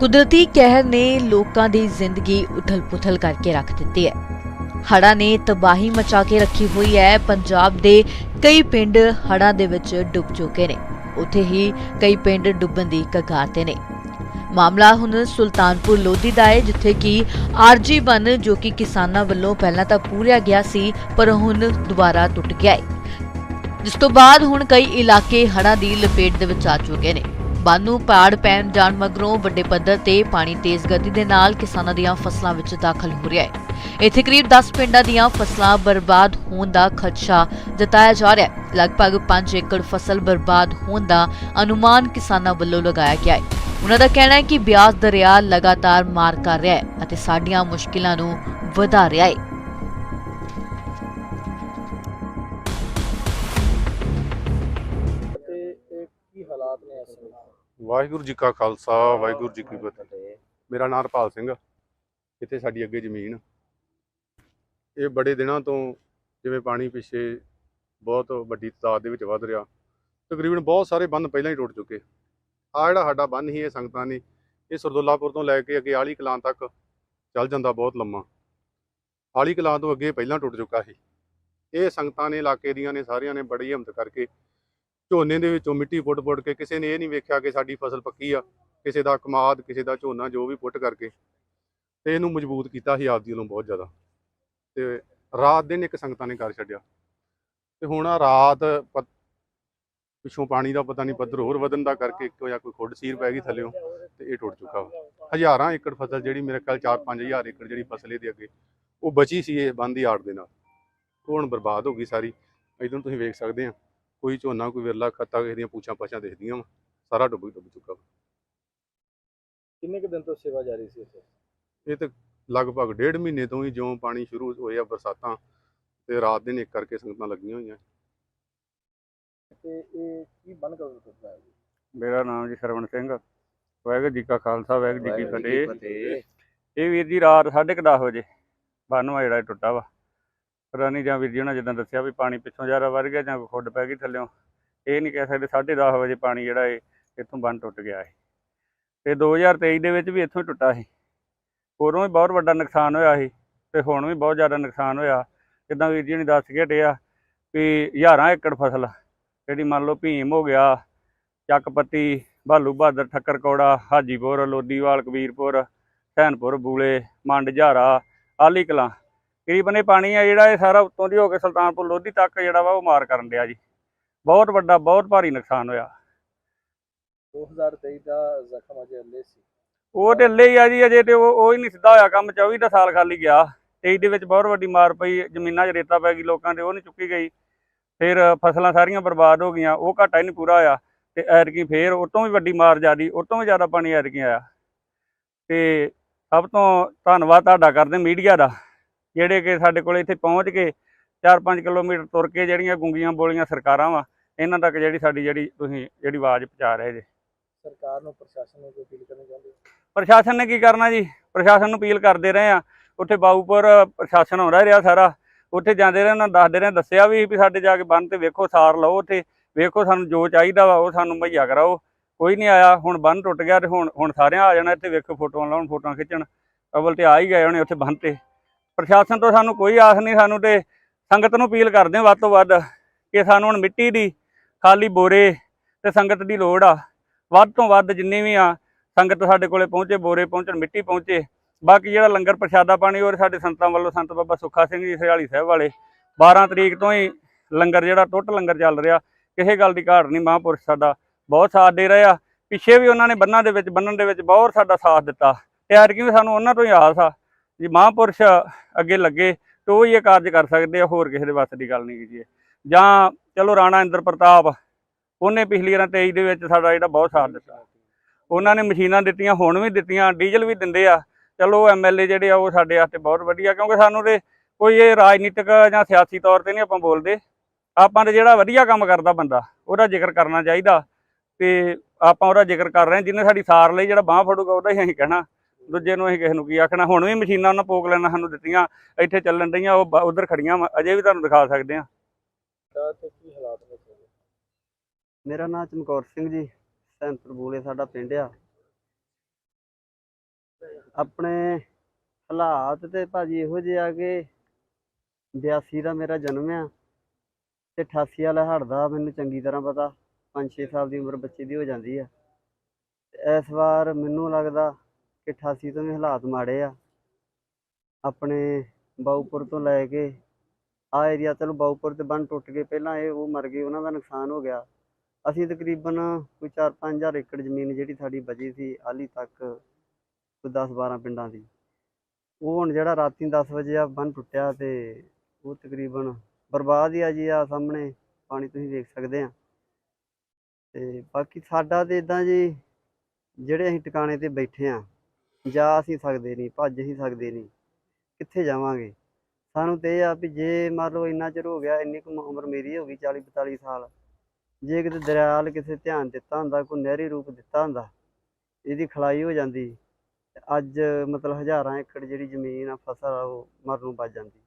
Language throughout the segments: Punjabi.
ਕੁਦਰਤੀ ਕਹਿਰ ਨੇ ਲੋਕਾਂ ਦੀ ਜ਼ਿੰਦਗੀ ਉਥਲ-ਪੁਥਲ ਕਰਕੇ ਰੱਖ ਦਿੱਤੀ ਹੈ। ਹੜ੍ਹਾਂ ਨੇ ਤਬਾਹੀ ਮਚਾ ਕੇ ਰੱਖੀ ਹੋਈ ਹੈ। ਪੰਜਾਬ ਦੇ ਕਈ ਪਿੰਡ ਹੜ੍ਹਾਂ ਦੇ ਵਿੱਚ ਡੁੱਬ ਚੁੱਕੇ ਨੇ। ਉੱਥੇ ਹੀ ਕਈ ਪਿੰਡ ਡੁੱਬਣ ਦੀ ਕਗਾਰ ਤੇ ਨੇ। ਮਾਮਲਾ ਹੁਣ ਸੁਲਤਾਨਪੁਰ ਲੋਧੀ ਦਾ ਹੈ, ਜਿੱਥੇ ਕਿ ਆਰਜੀ ਬਨ ਜੋ ਕਿ ਕਿਸਾਨਾਂ ਵੱਲੋਂ ਪਹਿਲਾਂ ਤਾਂ ਪੂਰਿਆ ਗਿਆ ਸੀ, ਪਰ ਹੁਣ ਦੁਬਾਰਾ ਟੁੱਟ ਗਿਆ ਹੈ। ਜਿਸ ਤੋਂ ਬਾਅਦ ਹੁਣ ਕਈ ਇਲਾਕੇ ਹੜ੍ਹਾਂ ਦੀ ਲਪੇਟ ਦੇ ਵਿੱਚ ਆ ਚੁੱਕੇ ਨੇ। ਬੰਨ ਨੂੰ ਪਾੜ ਪੈਣ ਜਾਣ ਮਗਰੋਂ ਵੱਡੇ ਪੱਧਰ ਤੇ ਪਾਣੀ ਤੇਜ਼ ਗਤੀ ਦੇ ਨਾਲ ਕਿਸਾਨਾਂ ਦੀਆਂ ਫਸਲਾਂ ਵਿੱਚ ਦਾਖਲ ਹੋ ਰਿਹਾ ਹੈ। ਇੱਥੇ ਕਰੀਬ 10 ਪਿੰਡਾਂ ਦੀਆਂ ਫਸਲਾਂ ਬਰਬਾਦ ਹੋਣ ਦਾ ਖਦਸ਼ਾ ਜਤਾਇਆ ਜਾ ਰਿਹਾ ਹੈ। ਲਗਭਗ 5 ਏਕੜ ਫਸਲ ਬਰਬਾਦ ਹੋਣ ਦਾ ਅਨੁਮਾਨ ਕਿਸਾਨਾਂ ਵੱਲੋਂ ਲਗਾਇਆ ਗਿਆ ਹੈ। ਉਹਨਾਂ ਦਾ ਕਹਿਣਾ ਹੈ ਕਿ ਬਿਆਸ ਦਰਿਆ ਲਗਾਤਾਰ ਮਾਰ ਕਰ ਰਿਹਾ ਹੈ ਅਤੇ ਸਾਡੀਆਂ ਮੁਸ਼ਕਿਲਾਂ ਨੂੰ ਵਧਾ ਰਿਹਾ ਹੈ। ਵਾਹਿਗੁਰੂ ਜੀ ਕਾ ਖਾਲਸਾ ਵਾਹਿਗੁਰੂ ਜੀ ਕੀ ਫਤਿਹ। ਮੇਰਾ ਨਾਮ ਹਰਪਾਲ ਸਿੰਘ ਇੱਥੇ ਸਾਡੀ ਅੱਗੇ ਜ਼ਮੀਨ ਇਹ ਬੜੇ ਦਿਨਾਂ ਤੋਂ ਜਿਵੇਂ ਪਾਣੀ ਪਿੱਛੇ ਬਹੁਤ ਵੱਡੀ ਤਾਦਾਦ ਦੇ ਵਿੱਚ ਵੱਧ ਰਿਹਾ। ਤਕਰੀਬਨ ਬਹੁਤ ਸਾਰੇ ਬੰਨ ਪਹਿਲਾਂ ਹੀ ਟੁੱਟ ਚੁੱਕੇ। ਆ ਜਿਹੜਾ ਸਾਡਾ ਬੰਨ ਹੀ ਇਹ ਸੰਗਤਾਂ ਨੇ ਇਹ ਸਰਦੁੱਲਾਪੁਰ ਤੋਂ ਲੈ ਕੇ ਅੱਗੇ ਆਲੀ ਕਲਾਂ ਤੱਕ ਚੱਲ ਜਾਂਦਾ ਬਹੁਤ ਲੰਮਾ। ਆਲੀ ਕਲਾਂ ਤੋਂ ਅੱਗੇ ਪਹਿਲਾਂ ਟੁੱਟ ਚੁੱਕਾ ਸੀ। ਇਹ ਸੰਗਤਾਂ ਨੇ ਇਲਾਕੇ ਦੀਆਂ ਨੇ ਸਾਰਿਆਂ ਨੇ ਬੜੀ ਹਿੰਮਤ ਕਰਕੇ ਝੋਨੇ ਦੇ ਵਿੱਚੋਂ ਮਿੱਟੀ ਪੁੱਟ-ਪੁੱਟ ਕੇ ਕਿਸੇ ਨੇ ਇਹ ਨਹੀਂ ਵੇਖਿਆ ਕਿ ਸਾਡੀ ਫਸਲ ਪੱਕੀ ਆ, ਕਿਸੇ ਦਾ ਕਮਾਦ, ਕਿਸੇ ਦਾ ਝੋਨਾ, ਜੋ ਵੀ ਪੁੱਟ ਕਰਕੇ। ਤੇ ਇਹਨੂੰ ਮਜ਼ਬੂਤ ਕੀਤਾ ਸੀ ਆਪਦੀ ਵੱਲੋਂ ਬਹੁਤ ਜ਼ਿਆਦਾ। ਤੇ ਰਾਤ ਦਿਨ ਇੱਕ ਸੰਗਤਾਂ ਨੇ ਕਰ ਛੱਡਿਆ। ਤੇ ਹੁਣ ਆਹ ਰਾਤ ਪਿੱਛੋਂ ਪਾਣੀ ਦਾ ਪਤਾ ਨਹੀਂ ਪੱਧਰ ਹੋਰ ਵਧਣ ਦਾ ਕਰਕੇ ਇੱਕ ਜਾਂ ਕੋਈ ਖੁੱਡ ਸੀਰ ਪੈ ਗਈ ਥੱਲਿਓਂ ਤੇ ਇਹ ਟੁੱਟ ਚੁੱਕਾ ਵਾ। ਹਜ਼ਾਰਾਂ ਏਕੜ ਫਸਲ ਜਿਹੜੀ ਮੇਰੇ ਖਿਆਲ 4-5000 ਏਕੜ ਜਿਹੜੀ ਫਸਲ ਇਹਦੇ ਅੱਗੇ, ਉਹ ਬਚੀ ਸੀ ਇਹ ਬੰਦ ਦੀ ਆੜ ਦੇ ਨਾਲ। ਉਹ ਹੁਣ ਬਰਬਾਦ ਹੋ ਗਈ ਸਾਰੀ। ਇਦੋਂ ਤੁਸੀਂ ਵੇਖ ਸਕਦੇ ਆ। ਕੋਈ ਝੋਨਾ ਕੋਈ ਵਿਰਲਾ ਖੱਤਾ ਕਿਸੇ ਦੀਆਂ ਪੂਛਾਂ ਪਾਛਾਂ ਦਿਖਦੀਆਂ ਵਾ ਸਾਰਾ ਡੁੱਬ ਡੁੱਬ ਚੁੱਕਾ ਵਾ। ਕਿੰਨੇ ਕੁ ਦਿਨ ਤੋਂ ਸੇਵਾ ਜਾਰੀ ਸੀ ਇੱਥੇ? ਇਹ ਤੇ ਲਗਭਗ ਡੇਢ ਮਹੀਨੇ ਤੋਂ ਹੀ ਜਿਉਂ ਪਾਣੀ ਸ਼ੁਰੂ ਹੋਇਆ ਬਰਸਾਤਾਂ ਤੇ ਰਾਤ ਦਿਨ ਇੱਕ ਕਰਕੇ ਸੰਗਤਾਂ ਲੱਗੀਆਂ ਹੋਈਆਂ। ਤੇ ਇਹ ਕੀ ਬਣ ਕਰ ਦਿੱਤਾ ਹੈ ਮੇਰਾ ਨਾਮ ਜੀ ਸਰਵਣ ਸਿੰਘ ਵਾਹਿਗੁਰੂ ਜੀ ਕਾ ਖਾਲਸਾ ਵਾਹਿਗੁਰੂ ਜੀ ਕੀ ਫਤਿਹ। ਇਹ ਵੀਰ ਜੀ ਰਾਤ 10:30 ਵਜੇ ਬਾਨਵਾ ਜਿਹੜਾ ਇਹ ਟੁੱਟਾ ਵਾ। ਪਤਾ ਜਾਂ ਵੀਰ ਜੀ ਉਹਨਾਂ ਜਿੱਦਾਂ ਦੱਸਿਆ ਵੀ ਪਾਣੀ ਪਿੱਛੋਂ ਜ਼ਿਆਦਾ ਵੱਧ ਗਿਆ ਜਾਂ ਕੋਈ ਖੁੱਡ ਪੈ ਗਈ ਥੱਲਿਓਂ, ਇਹ ਨਹੀਂ ਕਹਿ ਸਕਦੇ 10:30 ਵਜੇ ਪਾਣੀ ਜਿਹੜਾ ਇਹ ਇੱਥੋਂ ਬੰਨ ਟੁੱਟ ਗਿਆ ਹੈ ਤੇ 2023 ਦੇ ਵਿੱਚ ਵੀ ਇੱਥੋਂ ਹੀ ਟੁੱਟਾ ਸੀ। ਉਦੋਂ ਵੀ ਬਹੁਤ ਵੱਡਾ ਨੁਕਸਾਨ ਹੋਇਆ ਸੀ ਤੇ ਹੁਣ ਵੀ ਬਹੁਤ ਜ਼ਿਆਦਾ ਨੁਕਸਾਨ ਹੋਇਆ। ਜਿੱਦਾਂ ਵੀਰ ਜੀ ਨੇ ਦੱਸ ਕੇ ਹਟਿਆ ਵੀ ਹਜ਼ਾਰਾਂ ਏਕੜ ਫਸਲ, ਜਿਹੜੀ ਮੰਨ ਲਓ ਭੀਮ ਹੋ ਗਿਆ, ਚੱਕਪੱਤੀ, ਬਾਲੂ ਬਹਾਦਰ, ਠੱਕਰਕੌੜਾ, ਹਾਜੀਪੁਰ, ਲੋਦੀਵਾਲ, ਕਬੀਰਪੁਰ, ਸੈਨਪੁਰ, ਬੂਲੇ, ਮੰਡ, ਝਾਰਾ ਆਲੀ ਕਲਾਂ ਤਕਰੀਬਨ ਇਹ ਪਾਣੀ ਆ ਜਿਹੜਾ ਇਹ ਸਾਰਾ ਉੱਤੋਂ ਦੀ ਹੋ ਕੇ ਸੁਲਤਾਨਪੁਰ ਲੋਧੀ ਤੱਕ ਜਿਹੜਾ ਵਾ ਉਹ ਮਾਰ ਕਰਨ ਡਿਆ ਜੀ। ਬਹੁਤ ਵੱਡਾ ਬਹੁਤ ਭਾਰੀ ਨੁਕਸਾਨ ਹੋਇਆ। 2023 ਦਾ ਜ਼ਖਮ ਅਜੇ ਅੱਲੇ ਸੀ। ਉਹ ਤੇ ਅੱਲੇ ਹੀ ਆ ਜੀ ਅਜੇ ਤੇ ਉਹ ਉਹ ਹੀ ਨਹੀਂ ਸਿੱਧਾ ਹੋਇਆ ਕੰਮ 24 ਦਾ ਸਾਲ ਖਾਲੀ ਗਿਆ। 23 ਦੇ ਵਿੱਚ ਬਹੁਤ ਵੱਡੀ ਮਾਰ ਪਈ ਜ਼ਮੀਨਾਂ 'ਚ ਰੇਤਾ ਪੈ ਗਈ ਲੋਕਾਂ ਦੇ ਉਹ ਨਹੀਂ ਚੁੱਕੀ ਗਈ। ਫਿਰ ਫਸਲਾਂ ਸਾਰੀਆਂ ਬਰਬਾਦ ਹੋ ਗਈਆਂ ਉਹ ਘਾਟਾ ਹੀ ਨਹੀਂ ਪੂਰਾ ਹੋਇਆ। ਤੇ ਐਰਕੀ ਫੇਰ ਉਹ ਤੋਂ ਵੀ ਵੱਡੀ ਮਾਰ ਉਹ ਤੋਂ ਵੀ ਜ਼ਿਆਦਾ ਪਾਣੀ ਐਰਕੀ ਆਇਆ। ਤੇ ਸਭ ਤੋਂ ਧੰਨਵਾਦ ਤੁਹਾਡਾ ਕਰਦੇ ਮੀਡੀਆ ਦਾ। ਜਿਹੜੇ ਕਿ ਸਾਡੇ ਕੋਲ ਇੱਥੇ ਪਹੁੰਚ ਕੇ 4-5 ਕਿਲੋਮੀਟਰ ਤੁਰ ਕੇ ਜਿਹੜੀਆਂ ਗੁੰਗੀਆਂ ਬੋਲੀਆਂ ਸਰਕਾਰਾਂ ਵਾ ਇਹਨਾਂ ਤੱਕ ਜਿਹੜੀ ਸਾਡੀ ਜਿਹੜੀ ਤੁਸੀਂ ਜਿਹੜੀ ਆਵਾਜ਼ ਪਹੁੰਚਾ ਰਹੇ ਜੇ। ਸਰਕਾਰ ਨੂੰ ਪ੍ਰਸ਼ਾਸਨ ਨੂੰ ਅਪੀਲ ਕਰਨੀ ਚਾਹੁੰਦੇ? ਪ੍ਰਸ਼ਾਸਨ ਨੇ ਕੀ ਕਰਨਾ ਜੀ? ਪ੍ਰਸ਼ਾਸਨ ਨੂੰ ਅਪੀਲ ਕਰਦੇ ਰਹੇ ਆ। ਉੱਥੇ ਬਾਊਪੁਰ ਪ੍ਰਸ਼ਾਸਨ ਆਉਂਦਾ ਰਿਹਾ ਸਾਰਾ। ਉੱਥੇ ਜਾਂਦੇ ਰਹੇ ਉਹਨਾਂ ਦੱਸਦੇ ਰਹੇ ਦੱਸਿਆ ਵੀ ਵੀ ਸਾਡੇ ਜਾ ਕੇ ਬੰਨ ਤੇ ਵੇਖੋ ਸਾਰ ਲਓ ਉੱਥੇ। ਵੇਖੋ ਸਾਨੂੰ ਜੋ ਚਾਹੀਦਾ ਵਾ ਉਹ ਸਾਨੂੰ ਮੁਹੱਈਆ ਕਰਾਓ। ਕੋਈ ਨਹੀਂ ਆਇਆ ਹੁਣ ਬੰਨ ਟੁੱਟ ਗਿਆ ਤੇ ਹੁਣ ਹੁਣ ਸਾਰਿਆਂ ਆ ਜਾਣਾ ਇੱਥੇ। ਵੇਖੋ ਫੋਟੋਆਂ ਲਾਉਣ ਫੋਟੋਆਂ ਖਿੱਚਣ। ਅਵਲ ਤੇ ਆ ਹੀ ਗਏ ਹੋਣੇ ਉੱਥੇ ਬੰਨ ਤੇ। ਪ੍ਰਸ਼ਾਸਨ ਤੋਂ ਸਾਨੂੰ ਕੋਈ ਆਸ ਨਹੀਂ, ਸਾਨੂੰ ਤੇ ਸੰਗਤ ਨੂੰ ਅਪੀਲ ਕਰਦੇ ਹਾਂ ਵੱਧ ਤੋਂ ਵੱਧ ਕਿ ਸਾਨੂੰ ਹੁਣ ਮਿੱਟੀ ਦੀ ਖਾਲੀ ਬੋਰੇ ਤੇ ਸੰਗਤ ਦੀ ਲੋੜ ਆ। ਵੱਧ ਤੋਂ ਵੱਧ ਜਿੰਨੀ ਵੀ ਆ ਸੰਗਤ ਸਾਡੇ ਕੋਲੇ ਪਹੁੰਚੇ, ਬੋਰੇ ਪਹੁੰਚਣ, ਮਿੱਟੀ ਪਹੁੰਚੇ। ਬਾਕੀ ਜਿਹੜਾ ਲੰਗਰ ਪ੍ਰਸ਼ਾਦਾ ਪਾਣੀ ਉਹ ਸਾਡੇ ਸੰਤਾਂ ਵੱਲੋਂ ਸੰਤ ਬਾਬਾ ਸੁੱਖਾ ਸਿੰਘ ਜੀ ਸਿਹਾਲੀ ਸਾਹਿਬ ਵਾਲੇ। 12 ਤਰੀਕ ਤੋਂ ਹੀ ਲੰਗਰ ਜਿਹੜਾ ਟੁੱਟ ਲੰਗਰ ਚੱਲ ਰਿਹਾ। ਕਿਸੇ ਗੱਲ ਦੀ ਘਾਟ ਨਹੀਂ, ਮਹਾਂਪੁਰਸ਼ ਸਾਡਾ ਬਹੁਤ ਸਾਥ ਦੇ ਰਿਹਾ ਪਿੱਛੇ ਵੀ ਉਹਨਾਂ ਨੇ ਬੰਨਾਂ ਦੇ ਵਿੱਚ, ਬੰਨਣ ਦੇ ਵਿੱਚ ਬਹੁਤ ਸਾਡਾ ਸਾਥ ਦਿੱਤਾ। ਤੇ ਐਤਕੀ ਵੀ ਸਾਨੂੰ ਉਹਨਾਂ ਤੋਂ ਹੀ ਆਸ ਆ ਜੇ ਮਹਾਂਪੁਰਸ਼ ਅੱਗੇ ਲੱਗੇ ਤੇ ਉਹ ਹੀ ਇਹ ਕਾਰਜ ਕਰ ਸਕਦੇ ਆ, ਹੋਰ ਕਿਸੇ ਦੇ ਵਾਸਤੇ ਦੀ ਗੱਲ ਨਹੀਂ ਜੀ ਜਾਂ ਚਲੋ ਰਾਣਾ ਇੰਦਰ ਪ੍ਰਤਾਪ, ਉਹਨੇ ਪਿਛਲੀ ਵਾਰ 23 ਦੇ ਵਿੱਚ ਸਾਡਾ ਜਿਹੜਾ ਬਹੁਤ ਸਾਥ ਦਿੱਤਾ। ਉਹਨਾਂ ਨੇ ਮਸ਼ੀਨਾਂ ਦਿੱਤੀਆਂ, ਹੁਣ ਵੀ ਦਿੱਤੀਆਂ, ਡੀਜ਼ਲ ਵੀ ਦਿੰਦੇ ਆ। ਚਲੋ ਐਮਐਲਏ ਜਿਹੜੇ ਆ, ਉਹ ਸਾਡੇ ਵਾਸਤੇ ਬਹੁਤ ਵਧੀਆ, ਕਿਉਂਕਿ ਸਾਨੂੰ ਤੇ ਕੋਈ ਇਹ ਰਾਜਨੀਤਿਕ ਜਾਂ ਸਿਆਸੀ ਤੌਰ ਤੇ ਨਹੀਂ ਆਪਾਂ ਬੋਲਦੇ। ਆਪਾਂ ਤੇ ਜਿਹੜਾ ਵਧੀਆ ਕੰਮ ਕਰਦਾ ਬੰਦਾ, ਉਹਦਾ ਜ਼ਿਕਰ ਕਰਨਾ ਚਾਹੀਦਾ। ਤੇ ਆਪਾਂ ਉਹਦਾ ਜ਼ਿਕਰ ਕਰ ਰਹੇ ਹਾਂ, ਜਿਹਨੇ ਸਾਡੀ ਸਾਰ ਲਈ ਜਿਹੜਾ ਬਾਹ ਫੜੂਗਾ, ਉਹਦਾ ਹੀ ਅਸੀਂ ਕਹਿਣਾ। ਦੂਜੇ ਨੂੰ ਅਸੀਂ ਕਿਸੇ ਨੂੰ ਕੀ ਆਖਣਾ? ਹੁਣ ਵੀ ਮਸ਼ੀਨਾਂ ਉਹਨਾਂ ਪੋਕ ਲੈਣਾ ਸਾਨੂੰ ਦਿੱਤੀਆਂ, ਇੱਥੇ ਚੱਲਣ ਡਈਆਂ, ਉਹ ਉਧਰ ਖੜੀਆਂ ਅਜੇ ਵੀ ਤੁਹਾਨੂੰ ਦਿਖਾ ਸਕਦੇ ਆ ਮੇਰਾ ਨਾਮ ਚਮਕੌਰ ਸਿੰਘ ਜੀ ਸੈਂਪਰ ਬੂਲੇ ਸਾਡਾ ਪਿੰਡ ਆ। ਆਪਣੇ ਹਾਲਾਤ ਤੇ ਭਾਜੀ ਇਹੋ ਜਿਹੇ ਆ ਕਿ 82 ਦਾ ਮੇਰਾ ਜਨਮ ਆ ਤੇ 88 ਵਾਲਾ ਹੜ੍ਹ ਦਾ ਮੈਨੂੰ ਚੰਗੀ ਤਰ੍ਹਾਂ ਪਤਾ 5-6 ਸਾਲ ਦੀ ਉਮਰ ਬੱਚੇ ਦੀ ਹੋ ਜਾਂਦੀ ਆ। ਇਸ ਵਾਰ ਮੈਨੂੰ ਲੱਗਦਾ ਕਿ 88 ਤੋਂ ਵੀ ਹਾਲਾਤ ਮਾੜੇ ਆ। ਆਪਣੇ ਬਾਊਪੁਰ ਤੋਂ ਲੈ ਕੇ ਆ ਏਰੀਆ ਚਲੋ ਬਾਊਪੁਰ ਤੇ ਬੰਨ ਟੁੱਟ ਗਏ। ਪਹਿਲਾਂ ਇਹ ਉਹ ਮਰ ਗਏ, ਉਹਨਾਂ ਦਾ ਨੁਕਸਾਨ ਹੋ ਗਿਆ। ਅਸੀਂ ਤਕਰੀਬਨ ਕੋਈ 4-5 ਹਜ਼ਾਰ ਏਕੜ ਜ਼ਮੀਨ ਜਿਹੜੀ ਸਾਡੀ ਬਚੀ ਸੀ, ਹਾਲੀ ਤੱਕ ਕੋਈ 10-12 ਪਿੰਡਾਂ ਦੀ। ਉਹ ਹੁਣ ਜਿਹੜਾ ਰਾਤੀ 10 ਵਜੇ ਆ, ਬੰਨ ਟੁੱਟਿਆ ਤੇ ਉਹ ਤਕਰੀਬਨ ਬਰਬਾਦ ਹੀ ਆ ਜੀ ਆ ਸਾਹਮਣੇ। ਪਾਣੀ ਤੁਸੀਂ ਵੇਖ ਸਕਦੇ ਆ। ਤੇ ਬਾਕੀ ਸਾਡਾ ਤੇ ਇਦਾਂ ਜੀ, ਜਿਹੜੇ ਅਸੀਂ ਟਿਕਾਣੇ ਤੇ ਬੈਠੇ ਆ ਜਾ ਅਸੀਂ ਸਕਦੇ ਨਹੀਂ, ਭੱਜ ਹੀ ਸਕਦੇ ਨਹੀਂ, ਕਿੱਥੇ ਜਾਵਾਂਗੇ? ਸਾਨੂੰ ਤੇ ਇਹ ਆ ਵੀ ਜੇ ਮੰਨ ਲਓ ਇੰਨਾ ਚਿਰ ਹੋ ਗਿਆ, ਇੰਨੀ ਕੁ ਉਮਰ ਮੇਰੀ ਹੋ ਗਈ 40 45 ਸਾਲ, ਜੇ ਕਿਤੇ ਦਰਿਆਲ ਕਿਸੇ ਧਿਆਨ ਦਿੱਤਾ ਹੁੰਦਾ, ਕੋਈ ਨਹਿਰੀ ਰੂਪ ਦਿੱਤਾ ਹੁੰਦਾ, ਇਹਦੀ ਖਲਾਈ ਹੋ ਜਾਂਦੀ, ਤੇ ਅੱਜ ਮਤਲਬ ਹਜ਼ਾਰਾਂ ਏਕੜ ਜਿਹੜੀ ਜ਼ਮੀਨ ਆ, ਫਸਲ ਆ, ਉਹ ਮਰਨ ਨੂੰ ਬਚ ਜਾਂਦੀ।